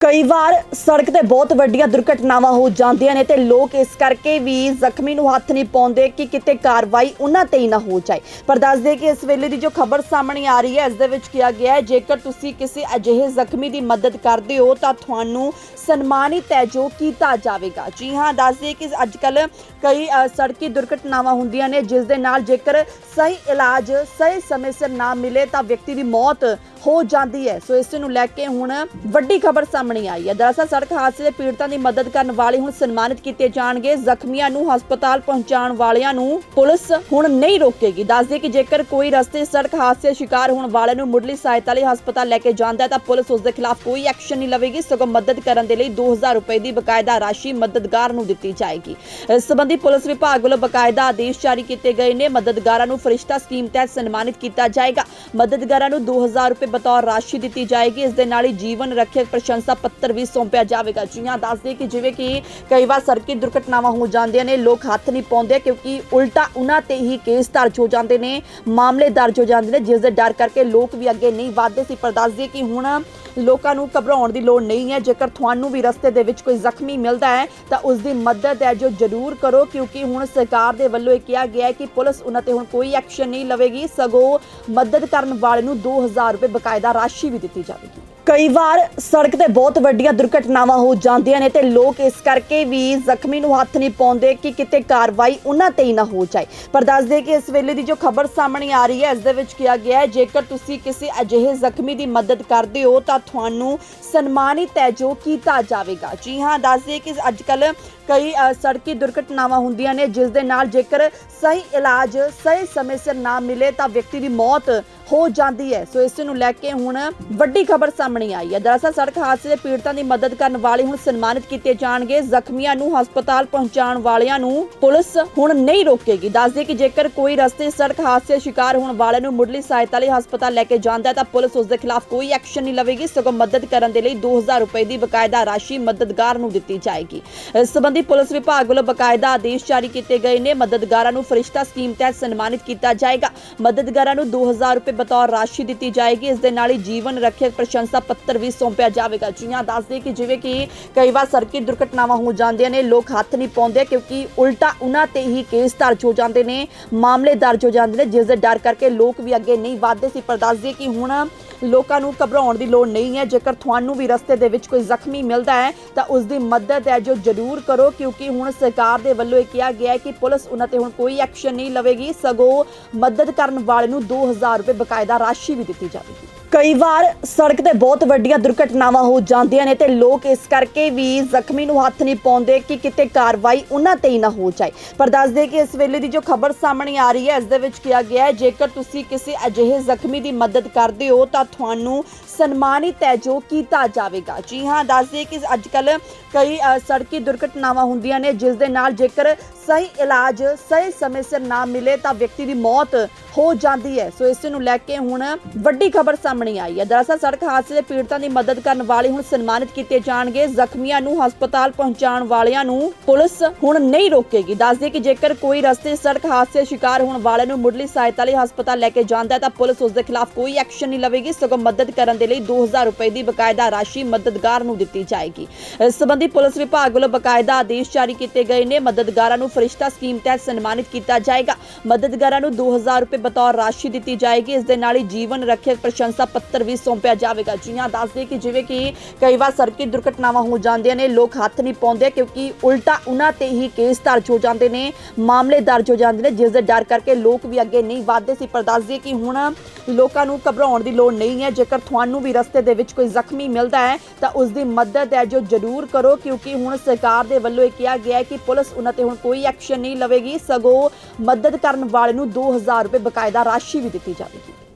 ਕਈ ਵਾਰ ਸੜਕ ਤੇ ਬਹੁਤ ਵੱਡੀਆਂ ਦੁਰਘਟਨਾਵਾਂ ਹੋ ਜਾਂਦੀਆਂ ਨੇ ਤੇ ਲੋਕ ਇਸ ਕਰਕੇ ਵੀ ਜ਼ਖਮੀ ਨੂੰ ਹੱਥ ਨਹੀਂ ਪਾਉਂਦੇ ਕਿ ਕਿਤੇ ਕਾਰਵਾਈ ਉਹਨਾਂ ਤੇ ਹੀ ਨਾ ਹੋ ਜਾਏ। ਪਰ ਦੱਸਦੇ ਕਿ ਇਸ ਵੇਲੇ ਦੀ ਜੋ ਖਬਰ ਸਾਹਮਣੇ ਆ ਰਹੀ ਹੈ, ਇਸ ਦੇ ਵਿੱਚ ਕਿਹਾ ਗਿਆ ਹੈ, ਜੇਕਰ ਤੁਸੀਂ ਕਿਸੇ ਅਜਿਹੇ ਜ਼ਖਮੀ ਦੀ ਮਦਦ ਕਰਦੇ ਹੋ, ਤਾਂ ਤੁਹਾਨੂੰ ਸਨਮਾਨਿਤ ਹੈ ਜੋ ਕੀਤਾ ਜਾਵੇਗਾ। ਜੀ ਹਾਂ, ਦੱਸਦੇ ਕਿ ਅੱਜ ਕੱਲ ਕਈ ਸੜਕੀ ਦੁਰਘਟਨਾਵਾਂ ਹੁੰਦੀਆਂ ਨੇ, ਜਿਸ ਦੇ ਨਾਲ ਜੇਕਰ ਸਹੀ ਇਲਾਜ, ਸਹੀ ਸਮੇਂ ਸਿਰ ਨਾ ਮਿਲੇ ਤਾਂ ਵਿਅਕਤੀ ਦੀ ਮੌਤ ਹੋ ਜਾਂਦੀ ਹੈ। ਸੋ ਇਸ ਨੂੰ ਲੈ ਕੇ ਹੁਣ ਵੱਡੀ ਖਬਰ ਸਾਹਮਣੇ ਆਈ ਹੈ। ਦਰਅਸਲ ਸੜਕ ਹਾਦਸੇ ਦੇ ਪੀੜਤਾਂ ਦੀ ਮਦਦ ਕਰਨ ਵਾਲੇ ਹੁਣ ਸਨਮਾਨਿਤ ਕੀਤੇ ਜਾਣਗੇ। ਜ਼ਖਮੀਆਂ ਨੂੰ ਹਸਪਤਾਲ ਪਹੁੰਚਾਉਣ ਵਾਲਿਆਂ ਨੂੰ ਪੁਲਿਸ ਹੁਣ ਨਹੀਂ ਰੋਕੇਗੀ। ਦੱਸਦੇ ਕਿ ਜੇਕਰ ਕੋਈ ਰਸਤੇ ਸੜਕ ਹਾਦਸੇ ਸ਼ਿਕਾਰ ਹੋਣ ਵਾਲੇ ਨੂੰ ਮੁੱਢਲੀ ਸਹਾਇਤਾ ਲਈ ਹਸਪਤਾਲ ਲੈ ਕੇ ਜਾਂਦਾ ਹੈ, ਤਾਂ ਪੁਲਿਸ ਉਸ ਦੇ ਖਿਲਾਫ ਕੋਈ ਐਕਸ਼ਨ ਨਹੀਂ ਲਵੇਗੀ। ਸਗੋਂ ਮਦਦ ਕਰਨ ਦੇ ਲਈ 2000 ਰੁਪਏ ਦੀ ਬਕਾਇਦਾ ਰਾਸ਼ੀ ਮਦਦਗਾਰ ਨੂੰ ਦਿੱਤੀ ਜਾਏਗੀ। ਇਸ ਸੰਬੰਧੀ ਪੁਲਿਸ ਵਿਭਾਗ ਵੱਲੋਂ ਬਕਾਇਦਾ ਆਦੇਸ਼ ਜਾਰੀ ਕੀਤੇ ਗਏ ਨੇ। ਮਦਦਗਾਰਾਂ ਨੂੰ ਫਰਿਸ਼ਤਾ ਸਕੀਮ ਤਹਿਤ ਸਨਮਾਨਿਤ ਕੀਤਾ ਜਾਏਗਾ। ਮਦਦਗਾਰਾਂ ਨੂੰ 2000 ਰੁਪਏ ਬਤੌਰ ਰਾਸ਼ੀ ਦਿੱਤੀ ਜਾਏਗੀ। ਇਸ ਦੇ ਨਾਲ ਹੀ ਜੀਵਨ ਰੱਖਿਅਕ ਪ੍ਰਸ਼ੰਸਾ ਪੱਤਰ ਵੀ ਸੌਂਪਿਆ ਜਾਵੇਗਾ। ਜੀ ਹਾਂ ਦੱਸਦੇ ਕਿ ਜਿਵੇਂ ਕਿ ਕਈ ਵਾਰ ਸੜਕੀ ਦੁਰਘਟਨਾਵਾਂ ਹੋ ਜਾਂਦੀਆਂ ਨੇ, ਲੋਕ ਹੱਥ ਨਹੀਂ ਪਾਉਂਦੇ ਕਿਉਂਕਿ ਉਲਟਾ ਉਹਨਾਂ ਤੇ ਹੀ ਕੇਸ ਦਰਜ ਹੋ ਜਾਂਦੇ ਨੇ, ਮਾਮਲੇ ਦਰਜ ਹੋ ਜਾਂਦੇ ਨੇ, ਜਿਸ ਦੇ ਡਰ ਕਰਕੇ ਲੋਕ ਵੀ ਅੱਗੇ ਨਹੀਂ ਵਧਦੇ ਸੀ, ਪਰ ਦੱਸਦੇ ਕਿ ਹੁਣ ਲੋਕਾਂ ਨੂੰ ਘਬਰਾਉਣ ਦੀ ਲੋੜ ਨਹੀਂ ਹੈ। ਜੇਕਰ ਤੁਹਾਨੂੰ ਵੀ ਰਸਤੇ ਦੇ ਵਿੱਚ ਕੋਈ ਜ਼ਖਮੀ ਮਿਲਦਾ ਹੈ, ਤਾਂ ਉਸ ਦੀ ਮਦਦ ਹੈ ਜੋ ਜ਼ਰੂਰ ਕਰੋ, ਕਿਉਂਕਿ ਹੁਣ ਸਰਕਾਰ ਦੇ ਵੱਲੋਂ ਇਹ ਕਿਹਾ ਗਿਆ ਹੈ ਕਿ ਪੁਲਿਸ ਉਹਨਾਂ ਤੇ ਹੁਣ ਕੋਈ ਐਕਸ਼ਨ ਨਹੀਂ ਲਵੇਗੀ। ਸਗੋਂ ਮਦਦ ਕਰਨ ਵਾਲੇ ਨੂੰ 2000 ਰੁਪਏ ਬਕਾਇਦਾ ਰਾਸ਼ੀ ਵੀ ਦਿੱਤੀ ਜਾਵੇਗੀ। ਕਈ ਵਾਰ ਸੜਕ ਤੇ ਬਹੁਤ ਵੱਡੀਆਂ ਦੁਰਘਟਨਾਵਾਂ ਹੋ ਜਾਂਦੀਆਂ ਨੇ ਤੇ ਲੋਕ ਇਸ ਕਰਕੇ ਵੀ ਜ਼ਖਮੀ ਨੂੰ ਹੱਥ ਨਹੀਂ ਪਾਉਂਦੇ ਕਿ ਕਿਤੇ ਕਾਰਵਾਈ ਉਹਨਾਂ ਤੇ ਹੀ ਨਾ ਹੋ ਜਾਏ। ਪਰ ਦੱਸਦੇ ਕਿ ਇਸ ਵੇਲੇ ਦੀ ਜੋ ਖਬਰ ਸਾਹਮਣੇ ਆ ਰਹੀ ਹੈ, ਇਸ ਦੇ ਵਿੱਚ ਕਿਹਾ ਗਿਆ ਹੈ, ਜੇਕਰ ਤੁਸੀਂ ਕਿਸੇ ਅਜਿਹੇ ਜ਼ਖਮੀ ਦੀ ਮਦਦ ਕਰਦੇ ਹੋ ਤਾਂ ਤੁਹਾਨੂੰ ਸਨਮਾਨਿਤ ਹੈ ਜੋ ਕੀਤਾ ਜਾਵੇਗਾ। ਜੀ ਹਾਂ ਦੱਸਦੇ ਕਿ ਅੱਜ ਕੱਲ ਕਈ ਸੜਕੀ ਦੁਰਘਟਨਾਵਾਂ ਹੁੰਦੀਆਂ ਨੇ, ਜਿਸ ਦੇ ਨਾਲ ਜੇਕਰ ਸਹੀ ਇਲਾਜ ਸਹੀ ਸਮੇਂ ਸਿਰ ਨਾ ਮਿਲੇ ਤਾਂ ਵਿਅਕਤੀ ਦੀ ਮੌਤ ਹੋ ਜਾਂਦੀ ਹੈ। ਸੋ ਇਸ ਨੂੰ ਲੈ ਕੇ ਹੁਣ ਵੱਡੀ ਖਬਰ ਸਾਹਮਣੇ ਆਈ ਹੈ। ਦਰਅਸਲ ਸੜਕ ਹਾਦਸੇ ਦੇ ਪੀੜਤਾਂ ਦੀ ਮਦਦ ਕਰਨ ਵਾਲੇ ਹੁਣ ਸਨਮਾਨਿਤ ਕੀਤੇ ਜਾਣਗੇ। ਜ਼ਖਮੀਆਂ ਨੂੰ ਹਸਪਤਾਲ ਪਹੁੰਚਾਉਣ ਵਾਲਿਆਂ ਨੂੰ ਪੁਲਿਸ ਹੁਣ ਨਹੀਂ ਰੋਕੇਗੀ। ਦੱਸਦੇ ਕਿ ਜੇਕਰ ਕੋਈ ਰਸਤੇ ਸੜਕ ਹਾਦਸੇ ਸ਼ਿਕਾਰ ਹੋਣ ਵਾਲੇ ਨੂੰ ਮੁੱਢਲੀ ਸਹਾਇਤਾ ਲਈ ਹਸਪਤਾਲ ਲੈ ਕੇ ਜਾਂਦਾ ਹੈ ਤਾਂ ਪੁਲਿਸ ਉਸ ਦੇ ਖਿਲਾਫ ਕੋਈ ਐਕਸ਼ਨ ਨਹੀਂ ਲਵੇਗੀ। ਸਗੋਂ ਮਦਦ ਕਰਨ ਦੇ ਲਈ 2000 ਰੁਪਏ ਦੀ ਬਕਾਇਦਾ ਰਾਸ਼ੀ ਮਦਦਗਾਰ ਨੂੰ ਦਿੱਤੀ ਜਾਏਗੀ। ਇਸ ਸੰਬੰਧੀ ਪੁਲਿਸ ਵਿਭਾਗ ਵੱਲੋਂ ਬਕਾਇਦਾ ਆਦੇਸ਼ ਜਾਰੀ ਕੀਤੇ ਗਏ ਨੇ। ਮਦਦਗਾਰਾਂ ਨੂੰ ਫਰਿਸ਼ਤਾ ਸਕੀਮ ਤਹਿਤ ਸਨਮਾਨਿਤ ਕੀਤਾ ਜਾਏਗਾ। ਮਦਦਗਾਰਾਂ ਨੂੰ 2000 ਰੁਪਏ ਬਤੌਰ ਰਾਸ਼ੀ ਦਿੱਤੀ ਜਾਏਗੀ। ਇਸ ਦੇ ਨਾਲ ਹੀ ਜੀਵਨ ਰੱਖਿਅਕ ਪ੍ਰਸ਼ੰਸਾ ਪੱਤਰ ਵੀ ਸੌਂਪਿਆ ਜਾਵੇਗਾ। ਜੀ ਹਾਂ ਦੱਸਦੇ ਕਿ ਜਿਵੇਂ ਕਿ ਕਈ ਵਾਰ ਸੜਕੀ ਦੁਰਘਟਨਾਵਾਂ ਹੋ ਜਾਂਦੀਆਂ ਨੇ, ਲੋਕ ਹੱਥ ਨਹੀਂ ਪਾਉਂਦੇ ਕਿਉਂਕਿ ਉਲਟਾ ਉਹਨਾਂ ਤੇ ਹੀ ਕੇਸ ਦਰਜ ਹੋ ਜਾਂਦੇ ਨੇ, ਮਾਮਲੇ ਦਰਜ ਹੋ ਜਾਂਦੇ ਨੇ, ਜਿਸ ਦੇ ਡਰ ਕਰਕੇ ਲੋਕ ਵੀ ਅੱਗੇ ਨਹੀਂ ਵੱਧਦੇ ਸੀ। ਪਰ ਦੱਸਦੇ ਕਿ ਹੁਣ ਲੋਕਾਂ ਨੂੰ ਘਬਰਾਉਣ ਦੀ ਲੋੜ ਨਹੀਂ ਹੈ। ਜੇਕਰ ਤੁਹਾਨੂੰ ਵੀ ਰਸਤੇ ਦੇ ਵਿੱਚ ਕੋਈ ਜ਼ਖਮੀ ਮਿਲਦਾ ਹੈ, ਤਾਂ ਉਸ ਦੀ ਮਦਦ ਹੈ ਜੋ ਜ਼ਰੂਰ ਕਰੋ, ਕਿਉਂਕਿ ਹੁਣ ਸਰਕਾਰ ਦੇ ਵੱਲੋਂ ਇਹ ਕਿਹਾ ਗਿਆ ਹੈ ਕਿ ਪੁਲਿਸ ਉਹਨਾਂ ਤੇ ਹੁਣ ਕੋਈ ਐਕਸ਼ਨ ਨਹੀਂ ਲਵੇਗੀ। ਸਗੋਂ ਮਦਦ ਕਰਨ ਵਾਲੇ ਨੂੰ 2000 ਰੁਪਏ ਬਕਾਇਦਾ ਰਾਸ਼ੀ ਵੀ ਦਿੱਤੀ ਜਾਵੇਗੀ। ਕਈ ਵਾਰ ਸੜਕ ਤੇ ਬਹੁਤ ਵੱਡੀਆਂ ਦੁਰਘਟਨਾਵਾਂ ਹੋ ਜਾਂਦੀਆਂ ਨੇ ਤੇ ਲੋਕ ਇਸ ਕਰਕੇ ਵੀ ਜ਼ਖਮੀ ਨੂੰ ਹੱਥ ਨਹੀਂ ਪਾਉਂਦੇ ਕਿ ਕਿਤੇ ਕਾਰਵਾਈ ਉਹਨਾਂ ਤੇ ਹੀ ਨਾ ਹੋ ਜਾਏ। ਪਰ ਦੱਸਦੇ ਕਿ ਇਸ ਵੇਲੇ ਦੀ ਜੋ ਖਬਰ ਸਾਹਮਣੇ ਆ ਰਹੀ ਹੈ ਇਸ ਦੇ ਵਿੱਚ ਕਿਹਾ ਗਿਆ ਹੈ ਜੇਕਰ ਤੁਸੀਂ ਕਿਸੇ ਅਜਿਹੇ ਜ਼ਖਮੀ ਦੀ ਮਦਦ ਕਰਦੇ ਹੋ ਤਾਂ ਤੁਹਾਨੂੰ ਸਨਮਾਨਿਤ ਹੈ ਜੋ ਕੀਤਾ ਜਾਵੇਗਾ। ਜੀ ਹਾਂ ਦੱਸਦੇ ਕਿ ਅੱਜ ਕੱਲ ਕਈ ਅ, ਸੜਕੀ ਦੁਰਘਟਨਾਵਾਂ ਹੁੰਦੀਆਂ ਨੇ ਜਿਸ ਦੇ ਨਾਲ ਜੇਕਰ ਸਹੀ ਇਲਾਜ ਸਹੀ ਸਮੇਂ ਸਿਰ ਨਾ ਮਿਲੇ ਤਾਂ ਵਿਅਕਤੀ ਦੀ ਮੌਤ ਹੋ ਜਾਂਦੀ ਹੈ। ਸੋ ਇਸ ਨੂੰ ਲੈ ਕੇ ਹੁਣ ਵੱਡੀ ਖਬਰ ਸਾਹਮਣੇ ਆਈ ਹੈ। ਦਰਅਸਲ ਸੜਕ ਹਾਦਸੇ ਦੇ ਪੀੜਤਾਂ ਦੀ ਮਦਦ ਕਰਨ ਵਾਲੇ ਹੁਣ ਸਨਮਾਨਿਤ ਕੀਤੇ ਜਾਣਗੇ। ਜ਼ਖਮੀਆਂ ਨੂੰ ਹਸਪਤਾਲ ਪਹੁੰਚਾਉਣ ਵਾਲਿਆਂ ਨੂੰ ਪੁਲਿਸ ਹੁਣ ਨਹੀਂ ਰੋਕੇਗੀ। ਦੱਸਦੇ ਕਿ ਜੇਕਰ ਕੋਈ ਰਸਤੇ ਸੜਕ ਹਾਦਸੇ ਸ਼ਿਕਾਰ ਹੋਣ ਵਾਲੇ ਨੂੰ ਮੁੱਢਲੀ ਸਹਾਇਤਾ ਲਈ ਹਸਪਤਾਲ ਲੈ ਕੇ ਜਾਂਦਾ ਹੈ ਤਾਂ ਪੁਲਿਸ ਉਸ ਦੇ ਖਿਲਾਫ ਕੋਈ ਐਕਸ਼ਨ ਨਹੀਂ ਲਵੇਗੀ। ਸਗੋਂ ਮਦਦ ਕਰਨ ਦੇ ਲਈ 2000 ਰੁਪਏ ਦੀ ਬਕਾਇਦਾ ਰਾਸ਼ੀ ਮਦਦਗਾਰ ਨੂੰ ਦਿੱਤੀ ਜਾਏਗੀ। ਇਸ ਸੰਬੰਧੀ ਪੁਲਿਸ ਵਿਭਾਗ ਵੱਲੋਂ ਬਕਾਇਦਾ ਆਦੇਸ਼ ਜਾਰੀ ਕੀਤੇ ਗਏ ਨੇ। ਮਦਦਗਾਰਾਂ ਨੂੰ ਫਰਿਸ਼ਤਾ ਸਕੀਮ ਤਹਿਤ ਸਨਮਾਨਿਤ ਕੀਤਾ ਜਾਏਗਾ। ਮਦਦਗਾਰਾਂ ਨੂੰ 2000 ਰੁਪਏ ਬਤੌਰ ਰਾਸ਼ੀ ਦਿੱਤੀ ਜਾਏਗੀ। ਇਸ ਦੇ ਨਾਲ ਹੀ ਜੀਵਨ ਰੱਖਿਅਕ ਪ੍ਰਸ਼ੰਸਾ ਪੱਤਰ ਵੀ ਸੌਂਪਿਆ ਜਾਵੇਗਾ। ਜੀ ਹਾਂ ਦੱਸਦੇ ਕਿ ਜਿਵੇਂ ਕਿ ਕਈ ਵਾਰ ਸੜਕੀ ਦੁਰਘਟਨਾਵਾਂ ਹੋ ਜਾਂਦੀਆਂ ਨੇ, ਲੋਕ ਹੱਥ ਨਹੀਂ ਪਾਉਂਦੇ ਕਿਉਂਕਿ ਉਲਟਾ ਉਹਨਾਂ ਤੇ ਹੀ ਕੇਸ ਦਰਜ ਹੋ ਜਾਂਦੇ ਨੇ, ਮਾਮਲੇ ਦਰਜ ਹੋ ਜਾਂਦੇ ਨੇ, ਜਿਸ ਦੇ ਡਰ ਕਰਕੇ ਲੋਕ ਵੀ ਅੱਗੇ ਨਹੀਂ ਵਧਦੇ ਸੀ। ਪਰ ਦੱਸਦੇ ਕਿ ਹੁਣ ਲੋਕਾਂ ਨੂੰ ਘਬਰਾਉਣ ਦੀ ਲੋੜ ਨਹੀਂ ਹੈ। ਜੇਕਰ ਤੁਹਾਨੂੰ ਵੀ ਰਸਤੇ ਦੇ ਵਿੱਚ ਕੋਈ ਜ਼ਖਮੀ ਮਿਲਦਾ ਹੈ, ਤਾਂ ਉਸ ਦੀ ਮਦਦ ਹੈ ਜੋ ਜ਼ਰੂਰ ਕਰੋ, ਕਿਉਂਕਿ ਹੁਣ ਸਰਕਾਰ ਦੇ ਵੱਲੋਂ ਇਹ ਕਿਹਾ ਗਿਆ ਹੈ ਕਿ ਪੁਲਿਸ ਉਹਨਾਂ ਤੇ ਹੁਣ ਕੋਈ ਐਕਸ਼ਨ ਨਹੀਂ ਲਵੇਗੀ। ਸਗੋਂ ਮਦਦ ਕਰਨ ਵਾਲੇ ਨੂੰ 2000 ਰੁਪਏ ਬਕਾਇਦਾ ਰਾਸ਼ੀ ਵੀ ਦਿੱਤੀ ਜਾਵੇਗੀ।